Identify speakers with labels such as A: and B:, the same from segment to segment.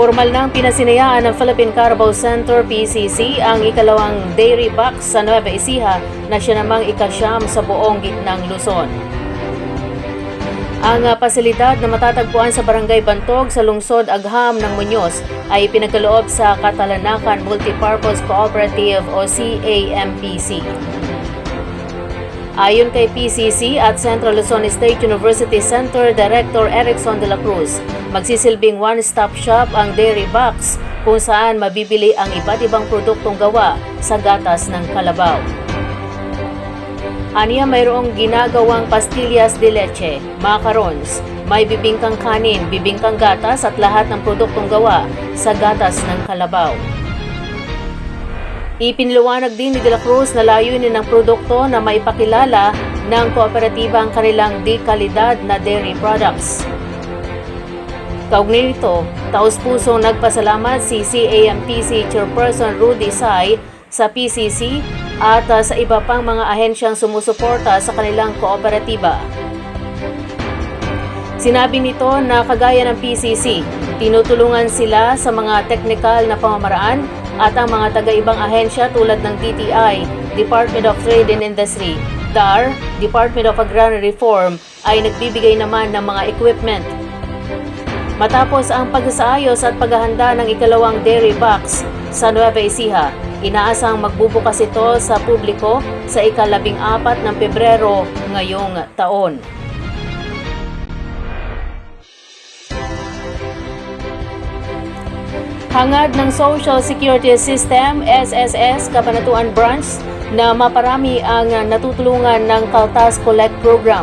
A: Formal nang pinasinayaan ng Philippine Carabao Center PCC ang ikalawang dairy box sa Nueva Ecija na siya namang ikasyam sa buong gitnang Luzon. Ang ah, pasilidad na matatagpuan sa Barangay Bantog sa lungsod Agham ng Muñoz ay pinagkaloob sa Katalanakan Multipurpose Cooperative o CAMPC. Ayon kay PCC at Central Luzon State University Center Director Erickson de la Cruz, magsisilbing one-stop shop ang Dairy Box kung saan mabibili ang iba't ibang produktong gawa sa gatas ng kalabaw. Aniya mayroong ginagawang pastillas de leche, macarons, may bibingkang kanin, bibingkang gatas at lahat ng produktong gawa sa gatas ng kalabaw. Ipinliwanag din ni De La Cruz na layunin ng produkto na maipakilala ng kooperatiba ang kanilang di kalidad na dairy products. Kaugnay nito, taus-pusong nagpasalamat si CAMPC Chairperson Rudy Sai sa PCC at uh, sa iba pang mga ahensyang sumusuporta sa kanilang kooperatiba. Sinabi nito na kagaya ng PCC, tinutulungan sila sa mga teknikal na pamamaraan at ang mga taga-ibang ahensya tulad ng DTI, Department of Trade and Industry, DAR, Department of Agrarian Reform ay nagbibigay naman ng mga equipment. Matapos ang pagsaayos at paghahanda ng ikalawang dairy box sa Nueva Ecija, inaasang magbubukas ito sa publiko sa ikalabing apat ng Pebrero ngayong taon. Hangad ng Social Security System, SSS, Kabanatuan Branch na maparami ang natutulungan ng Kaltas Collect Program.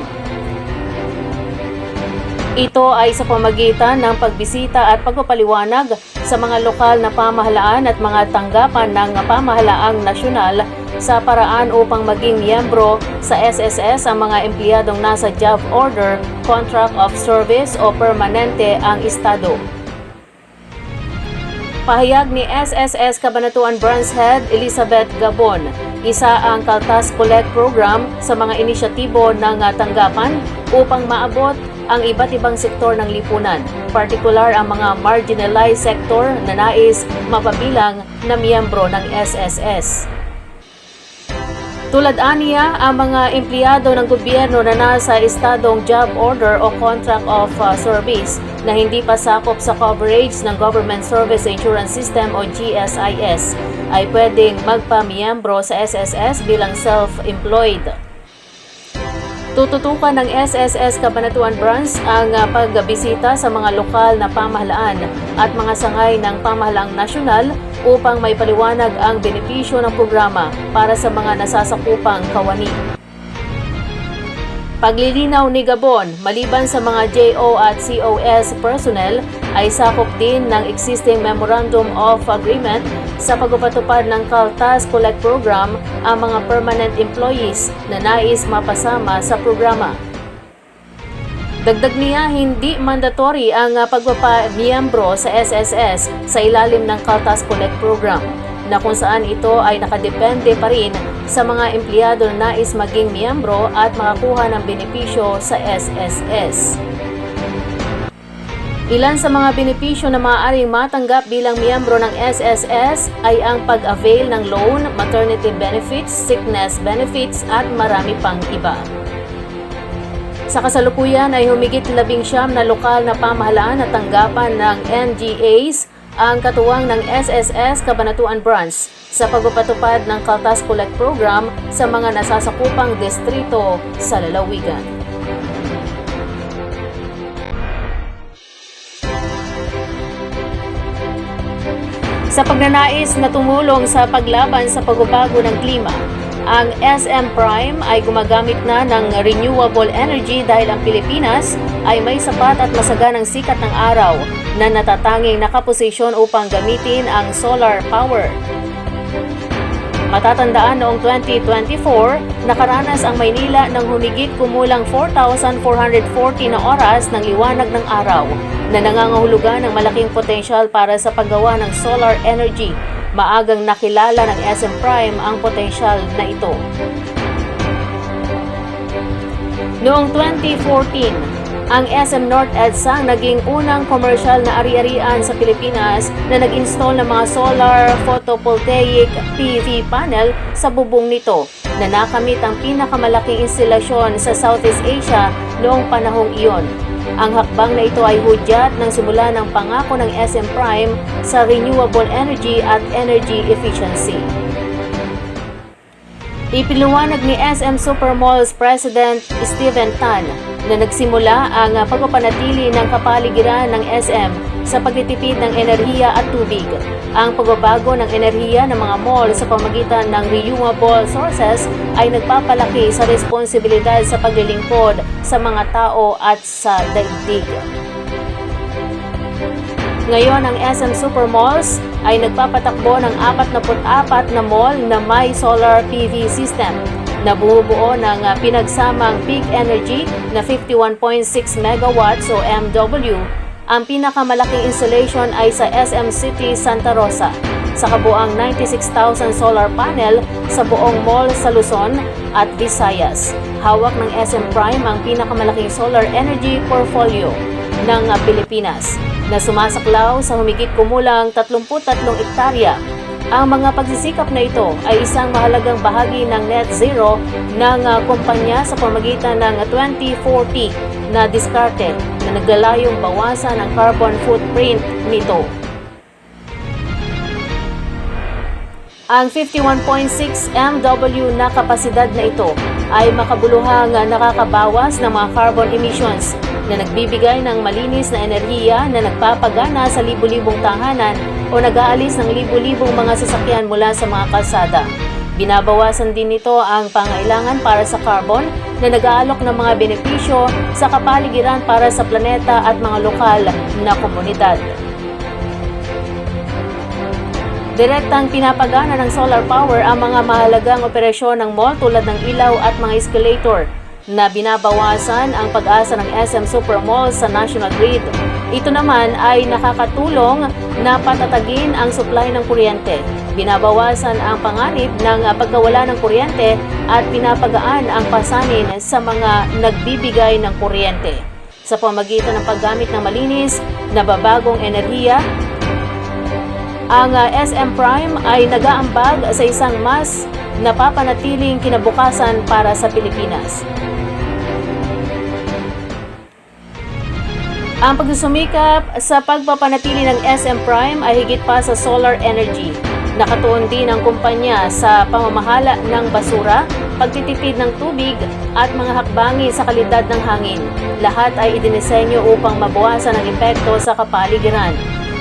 A: Ito ay sa pamagitan ng pagbisita at pagpapaliwanag sa mga lokal na pamahalaan at mga tanggapan ng pamahalaang nasyonal sa paraan upang maging miyembro sa SSS ang mga empleyadong nasa job order, contract of service o permanente ang estado. Pahayag ni SSS Cabanatuan Branch Head Elizabeth Gabon, isa ang Kaltas Collect Program sa mga inisyatibo ng uh, tanggapan upang maabot ang iba't ibang sektor ng lipunan, partikular ang mga marginalized sector na nais mapabilang na miyembro ng SSS. Tulad aniya, ang mga empleyado ng gobyerno na nasa estadong job order o contract of uh, service na hindi pa sakop sa coverage ng Government Service Insurance System o GSIS ay pwedeng magpamiyembro sa SSS bilang self-employed. Tututukan ng SSS Cabanatuan Branch ang uh, pagbisita sa mga lokal na pamahalaan at mga sangay ng pamahalaang nasyonal upang may paliwanag ang benepisyo ng programa para sa mga nasasakupang kawani. Paglilinaw ni Gabon, maliban sa mga JO at COS personnel, ay sakop din ng existing Memorandum of Agreement sa pagpapatupad ng Kaltas Collect Program ang mga permanent employees na nais mapasama sa programa. Dagdag niya, hindi mandatory ang pagpapamiyembro sa SSS sa ilalim ng Kaltas Collect Program na kung saan ito ay nakadepende pa rin sa mga empleyado na nais maging miyembro at makakuha ng benepisyo sa SSS. Ilan sa mga benepisyo na maaaring matanggap bilang miyembro ng SSS ay ang pag-avail ng loan, maternity benefits, sickness benefits at marami pang iba. Sa kasalukuyan ay humigit labing siyam na lokal na pamahalaan at tanggapan ng NGAs ang katuwang ng SSS Cabanatuan Branch sa pagpapatupad ng Kaltas Collect Program sa mga nasasakupang distrito sa lalawigan. Sa pagnanais na tumulong sa paglaban sa pagbabago ng klima, ang SM Prime ay gumagamit na ng renewable energy dahil ang Pilipinas ay may sapat at masaganang sikat ng araw na natatanging nakaposisyon upang gamitin ang solar power. Matatandaan noong 2024, nakaranas ang Maynila ng humigit kumulang 4,440 na oras ng liwanag ng araw na nangangahulugan ng malaking potensyal para sa paggawa ng solar energy. Maagang nakilala ng SM Prime ang potensyal na ito. Noong 2014, ang SM North EDSA ang naging unang komersyal na ari-arian sa Pilipinas na nag-install ng mga solar photovoltaic PV panel sa bubong nito na nakamit ang pinakamalaking instalasyon sa Southeast Asia noong panahong iyon. Ang hakbang na ito ay hudyat ng simula ng pangako ng SM Prime sa renewable energy at energy efficiency. Ipiliwanag ni SM Supermalls President Steven Tan na nagsimula ang pagpapanatili ng kapaligiran ng SM sa pagtitipid ng enerhiya at tubig. Ang pagbabago ng enerhiya ng mga mall sa pamagitan ng renewable sources ay nagpapalaki sa responsibilidad sa paglilingkod sa mga tao at sa daigdig. Ngayon, ang SM Supermalls ay nagpapatakbo ng 44 na mall na may solar PV system na bumubuo ng ah, pinagsamang peak energy na 51.6 megawatts o MW. Ang pinakamalaking installation ay sa SM City Santa Rosa sa kabuang 96,000 solar panel sa buong mall sa Luzon at Visayas. Hawak ng SM Prime ang pinakamalaking solar energy portfolio ng ah, Pilipinas na sumasaklaw sa humigit kumulang 33 ektarya. Ang mga pagsisikap na ito ay isang mahalagang bahagi ng net zero ng ah, kumpanya sa pamagitan ng 2040 na diskarte na naglalayong bawasan ang carbon footprint nito. Ang 51.6 MW na kapasidad na ito ay makabuluhang nakakabawas ng mga carbon emissions na nagbibigay ng malinis na enerhiya na nagpapagana sa libu-libong tahanan o nag-aalis ng libu-libong mga sasakyan mula sa mga kalsada. Binabawasan din nito ang pangailangan para sa carbon na nag-aalok ng mga benepisyo sa kapaligiran para sa planeta at mga lokal na komunidad. Direktang pinapagana ng solar power ang mga mahalagang operasyon ng mall tulad ng ilaw at mga escalator na binabawasan ang pag-asa ng SM Supermall sa national grid. Ito naman ay nakakatulong na patatagin ang supply ng kuryente. Binabawasan ang panganib ng pagkawala ng kuryente at pinapagaan ang pasanin sa mga nagbibigay ng kuryente. Sa pamagitan ng paggamit ng malinis, nababagong enerhiya ang uh, SM Prime ay nagaambag sa isang mas napapanatiling kinabukasan para sa Pilipinas. Ang pagsusumikap sa pagpapanatili ng SM Prime ay higit pa sa solar energy. Nakatuon din ang kumpanya sa pamamahala ng basura, pagtitipid ng tubig at mga hakbangi sa kalidad ng hangin. Lahat ay idinisenyo upang mabawasan ang epekto sa kapaligiran.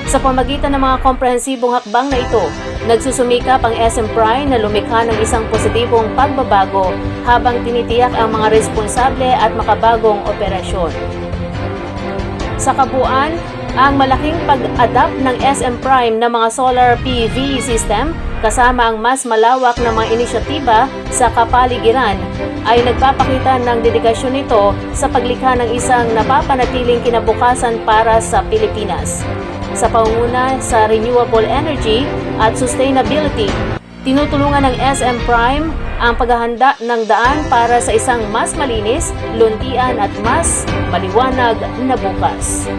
A: Sa pamagitan ng mga komprehensibong hakbang na ito, nagsusumikap ang SM Prime na lumikha ng isang positibong pagbabago habang tinitiyak ang mga responsable at makabagong operasyon. Sa kabuuan, ang malaking pag-adapt ng SM Prime ng mga solar PV system kasama ang mas malawak na mga inisyatiba sa kapaligiran ay nagpapakita ng dedikasyon nito sa paglikha ng isang napapanatiling kinabukasan para sa Pilipinas. Sa pangunguna sa renewable energy at sustainability, tinutulungan ng SM Prime ang paghahanda ng daan para sa isang mas malinis, luntian at mas maliwanag na bukas.